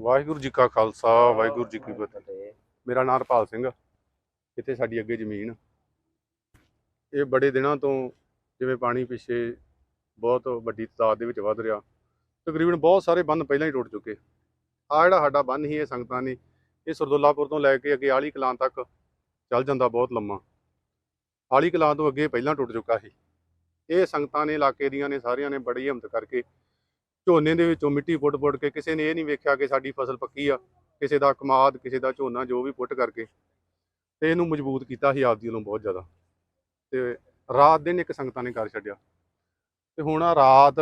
ਵਾਹਿਗੁਰੂ ਜੀ ਕਾ ਖਾਲਸਾ ਵਾਹਿਗੁਰੂ ਜੀ ਕੀ ਫਤਿਹ। ਮੇਰਾ ਨਾਮ ਹਰਪਾਲ ਸਿੰਘ। ਇੱਥੇ ਸਾਡੀ ਅੱਗੇ ਜ਼ਮੀਨ ਇਹ ਬੜੇ ਦਿਨਾਂ ਤੋਂ ਜਿਵੇਂ ਪਾਣੀ ਪਿੱਛੇ ਬਹੁਤ ਵੱਡੀ ਤਾਦਾਦ ਦੇ ਵਿੱਚ ਵੱਧ ਰਿਹਾ। ਤਕਰੀਬਨ ਬਹੁਤ ਸਾਰੇ ਬੰਨ ਪਹਿਲਾਂ ਹੀ ਟੁੱਟ ਚੁੱਕੇ। ਆ ਜਿਹੜਾ ਸਾਡਾ ਬੰਨ ਹੀ ਇਹ ਸੰਗਤਾਂ ਨੇ ਇਹ ਸਰਦੁੱਲਾਪੁਰ ਤੋਂ ਲੈ ਕੇ ਅੱਗੇ ਆਲੀ ਕਲਾਂ ਤੱਕ ਚੱਲ ਜਾਂਦਾ ਬਹੁਤ ਲੰਮਾ। ਆਲੀ ਕਲਾਂ ਤੋਂ ਅੱਗੇ ਪਹਿਲਾਂ ਟੁੱਟ ਚੁੱਕਾ ਸੀ। ਇਹ ਸੰਗਤਾਂ ਨੇ ਇਲਾਕੇ ਦੀਆਂ ਨੇ ਸਾਰਿਆਂ ਨੇ ਬੜੀ ਹਿੰਮਤ ਕਰਕੇ ਝੋਨੇ ਦੇ ਵਿੱਚੋਂ ਮਿੱਟੀ ਪੁੱਟ-ਪੁੱਟ ਕੇ ਕਿਸੇ ਨੇ ਇਹ ਨਹੀਂ ਵੇਖਿਆ ਕਿ ਸਾਡੀ ਫਸਲ ਪੱਕੀ ਆ, ਕਿਸੇ ਦਾ ਕਮਾਦ, ਕਿਸੇ ਦਾ ਝੋਨਾ, ਜੋ ਵੀ ਪੁੱਟ ਕਰਕੇ। ਤੇ ਇਹਨੂੰ ਮਜ਼ਬੂਤ ਕੀਤਾ ਸੀ ਆਪਦੀ ਵੱਲੋਂ ਬਹੁਤ ਜ਼ਿਆਦਾ। ਤੇ ਰਾਤ ਦਿਨ ਇੱਕ ਸੰਗਤਾਂ ਨੇ ਕਰ ਛੱਡਿਆ। ਤੇ ਹੁਣ ਆਹ ਰਾਤ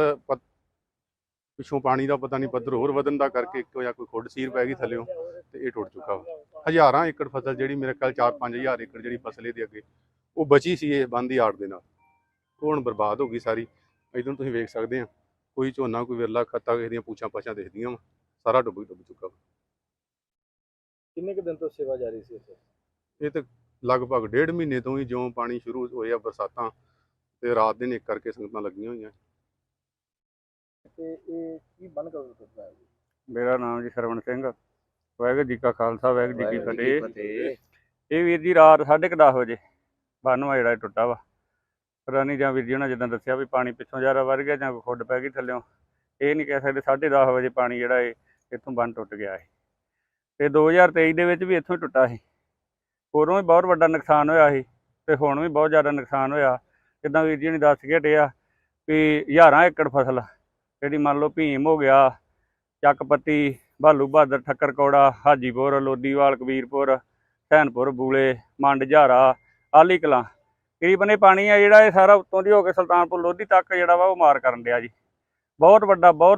ਪਿੱਛੋਂ ਪਾਣੀ ਦਾ ਪਤਾ ਨਹੀਂ ਪੱਧਰ ਹੋਰ ਵਧਣ ਦਾ ਕਰਕੇ ਇੱਕ ਜਾਂ ਕੋਈ ਖੁੱਡ ਸੀਰ ਪੈ ਗਈ ਥੱਲਿਓਂ ਤੇ ਇਹ ਟੁੱਟ ਚੁੱਕਾ ਵਾ। ਹਜ਼ਾਰਾਂ ਏਕੜ ਫਸਲ ਜਿਹੜੀ ਮੇਰੇ ਖਿਆਲ 4-5000 ਏਕੜ ਜਿਹੜੀ ਫਸਲ ਇਹਦੇ ਅੱਗੇ, ਉਹ ਬਚੀ ਸੀ ਇਹ ਬੰਦ ਦੀ ਆੜ ਦੇ ਨਾਲ। ਉਹ ਹੁਣ ਬਰਬਾਦ ਹੋ ਗਈ ਸਾਰੀ। ਇਦੋਂ ਤੁਸੀਂ ਵੇਖ ਸਕਦੇ ਆ। ਕੋਈ ਝੋਨਾ ਕੋਈ ਵਿਰਲਾ ਖੱਤਾ ਕਿਸੇ ਦੀਆਂ ਪੂਛਾਂ ਪਾਛਾਂ ਦਿਖਦੀਆਂ ਵਾ ਸਾਰਾ ਡੁੱਬ ਡੁੱਬ ਚੁੱਕਾ ਵਾ। ਕਿੰਨੇ ਕੁ ਦਿਨ ਤੋਂ ਸੇਵਾ ਜਾਰੀ ਸੀ ਇੱਥੇ? ਇਹ ਤੇ ਲਗਭਗ ਡੇਢ ਮਹੀਨੇ ਤੋਂ ਹੀ ਜਿਉਂ ਪਾਣੀ ਸ਼ੁਰੂ ਹੋਇਆ ਬਰਸਾਤਾਂ ਤੇ ਰਾਤ ਦਿਨ ਇੱਕ ਕਰਕੇ ਸੰਗਤਾਂ ਲੱਗੀਆਂ ਹੋਈਆਂ। ਤੇ ਇਹ ਕੀ ਬੰਨ ਕਦੋਂ ਟੁੱਟਦਾ ਹੈ? ਮੇਰਾ ਨਾਮ ਜੀ ਸਰਵਣ ਸਿੰਘ ਵਾਹਿਗੁਰੂ ਜੀ ਕਾ ਖਾਲਸਾ ਵਾਹਿਗੁਰੂ ਜੀ ਕੀ ਫਤਿਹ। ਇਹ ਵੀਰ ਜੀ ਰਾਤ 10:30 ਵਜੇ ਬਾਨਵਾ ਜਿਹੜਾ ਇਹ ਟੁੱਟਾ ਵਾ। ਪਤਾ ਜਾਂ ਵੀਰ ਜੀ ਉਹਨਾਂ ਜਿੱਦਾਂ ਦੱਸਿਆ ਵੀ ਪਾਣੀ ਪਿੱਛੋਂ ਜ਼ਿਆਦਾ ਵੱਧ ਗਿਆ ਜਾਂ ਕੋਈ ਖੁੱਡ ਪੈ ਗਈ ਥੱਲਿਓਂ ਇਹ ਨਹੀਂ ਕਹਿ ਸਕਦੇ 10:30 ਵਜੇ ਪਾਣੀ ਜਿਹੜਾ ਇਹ ਇੱਥੋਂ ਬੰਨ ਟੁੱਟ ਗਿਆ ਹੈ ਤੇ 2023 ਦੇ ਵਿੱਚ ਵੀ ਇੱਥੋਂ ਹੀ ਟੁੱਟਾ ਸੀ ਉਦੋਂ ਵੀ ਬਹੁਤ ਵੱਡਾ ਨੁਕਸਾਨ ਹੋਇਆ ਸੀ ਤੇ ਹੁਣ ਵੀ ਬਹੁਤ ਜ਼ਿਆਦਾ ਨੁਕਸਾਨ ਹੋਇਆ। ਜਿੱਦਾਂ ਵੀਰ ਜੀ ਨੇ ਦੱਸ ਕੇ ਹਟਿਆ ਵੀ ਹਜ਼ਾਰਾਂ ਏਕੜ ਫਸਲ, ਜਿਹੜੀ ਮੰਨ ਲਓ ਭੀਮ ਹੋ ਗਿਆ, ਚੱਕਪੱਤੀ, ਬਾਲੂ ਬਹਾਦਰ ਠੱਕਰ ਕੌੜਾ ਹਾਜੀਪੁਰ, ਲੋਦੀਵਾਲ, ਕਬੀਰਪੁਰ, ਸੈਨਪੁਰ, ਬੂਲੇ, ਮੰਡ, ਝਾਰਾ ਆਲੀ ਕਲਾਂ ਤਕਰੀਬਨ ਇਹ ਪਾਣੀ ਆ ਜਿਹੜਾ ਇਹ ਸਾਰਾ ਉੱਤੋਂ ਦੀ ਹੋ ਕੇ ਸੁਲਤਾਨਪੁਰ ਲੋਧੀ ਤੱਕ ਜਿਹੜਾ ਵਾ ਉਹ ਮਾਰ ਕਰਨ ਡਿਆ ਜੀ। ਬਹੁਤ ਵੱਡਾ, ਬਹੁਤ